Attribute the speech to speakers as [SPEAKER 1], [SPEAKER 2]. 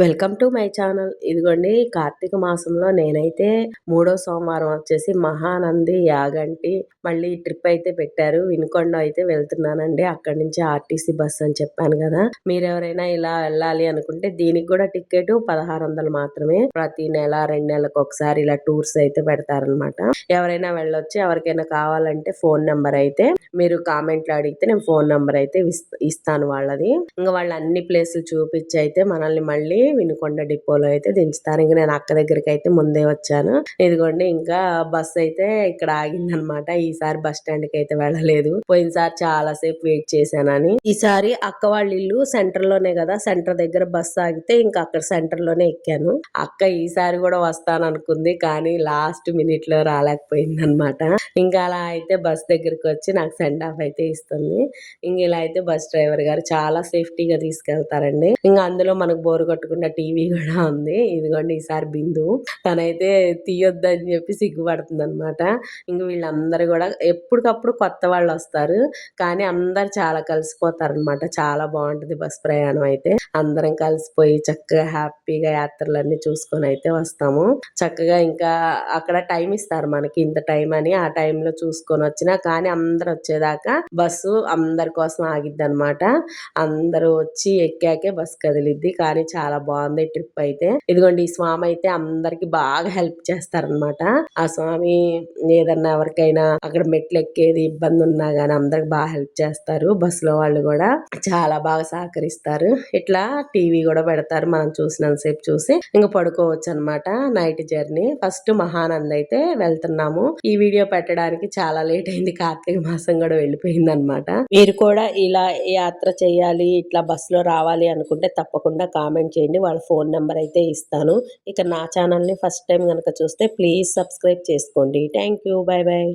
[SPEAKER 1] Welcome to my channel. ఇదిగోండి కార్తీక మాసంలో నేనైతే మూడో సోమవారం వచ్చేసి మహానంది యాగంటి మళ్ళీ ట్రిప్ అయితే పెట్టారు. వినుకొండ అయితే వెళ్తున్నానండి. అక్కడి నుంచి ఆర్టీసీ బస్ అని చెప్పాను కదా. మీరు ఎవరైనా ఇలా వెళ్ళాలి అనుకుంటే దీనికి కూడా టికెట్ పదహారు వందలు మాత్రమే. ప్రతి నెల రెండు నెలలకు ఒకసారి ఇలా టూర్స్ అయితే పెడతారనమాట ఎవరైనా వెళ్ళొచ్చు ఎవరికైనా కావాలంటే ఫోన్ నెంబర్ అయితే మీరు కామెంట్లు అడిగితే నేను ఫోన్ నెంబర్ అయితే ఇస్తాను వాళ్ళది. ఇంకా వాళ్ళు అన్ని ప్లేసులు చూపించి అయితే మనల్ని మళ్ళీ వినుకొండ డిపోలో అయితే దించుతారు ఇంక నేను అక్క దగ్గరికి అయితే ముందే వచ్చాను. ఇదిగోండి ఇంకా బస్ అయితే ఇక్కడ ఆగిందనమాట. ఈసారి బస్ స్టాండ్కి అయితే వెళ్ళలేదు. పోయినసారి చాలా సేపు వెయిట్ చేశానని. ఈసారి అక్క వాళ్ళ ఇల్లు సెంటర్లోనే కదా సెంటర్ దగ్గర బస్ ఆగితే ఇంకా అక్కడ సెంటర్లోనే ఎక్కాను. అక్క ఈసారి కూడా వస్తాను అనుకుంది కానీ లాస్ట్ మినిట్లో రాలేకపోయింది అనమాట ఇంకా అలా అయితే బస్ దగ్గరికి వచ్చి నాకు సెండ్ ఆఫ్ అయితే ఇస్తుంది. ఇంక ఇలా అయితే బస్ డ్రైవర్ గారు చాలా సేఫ్టీగా తీసుకెళ్తారండి. ఇంకా అందులో మనకు బోరు లేకుండా టీవీ కూడా ఉంది. ఇదిగోండి ఈసారి బిందు. తనైతే తీయొద్దని చెప్పి సిగ్గుపడుతుంది అనమాట ఇంక వీళ్ళందరూ కూడా ఎప్పటికప్పుడు కొత్త వాళ్ళు వస్తారు. కానీ అందరు చాలా కలిసిపోతారు అనమాట చాలా బాగుంటుంది బస్ ప్రయాణం అయితే. అందరం కలిసిపోయి చక్కగా హ్యాపీగా యాత్రలన్నీ చూసుకొని అయితే వస్తాము. చక్కగా ఇంకా అక్కడ టైం ఇస్తారు మనకి ఇంత టైం అని. ఆ టైంలో చూసుకొని వచ్చినా కానీ అందరు వచ్చేదాకా బస్సు అందరి కోసం ఆగిద్ది అనమాట అందరూ వచ్చి ఎక్కాకే బస్ కదిలిద్ది. కానీ చాలా బాగుంది ట్రిప్ అయితే. ఇదిగోండి ఈ స్వామి అయితే అందరికి బాగా హెల్ప్ చేస్తారనమాట ఆ స్వామి ఏదన్నా ఎవరికైనా అక్కడ మెట్లు ఎక్కేది ఇబ్బంది ఉన్నా గానీ అందరికి బాగా హెల్ప్ చేస్తారు. బస్లో వాళ్ళు కూడా చాలా బాగా సహకరిస్తారు. ఇట్లా టీవీ కూడా పెడతారు మనం చూసినంతసేపు చూసి. ఇంకా పడుకోవచ్చు అనమాట నైట్ జర్నీ. ఫస్ట్ మహానంద్ అయితే వెళ్తున్నాము. ఈ వీడియో పెట్టడానికి చాలా లేట్ అయింది. కార్తీక మాసం కూడా వెళ్ళిపోయింది అనమాట మీరు కూడా ఇలా యాత్ర చేయాలి ఇట్లా బస్లో రావాలి అనుకుంటే తప్పకుండా కామెంట్ చేయండి వాళ్ళ ఫోన్ నెంబర్ అయితే ఇస్తాను. ఇక నా ఛానల్ని ఫస్ట్ టైం కనుక చూస్తే ప్లీజ్ సబ్స్క్రైబ్ చేసుకోండి. Thank you. Bye bye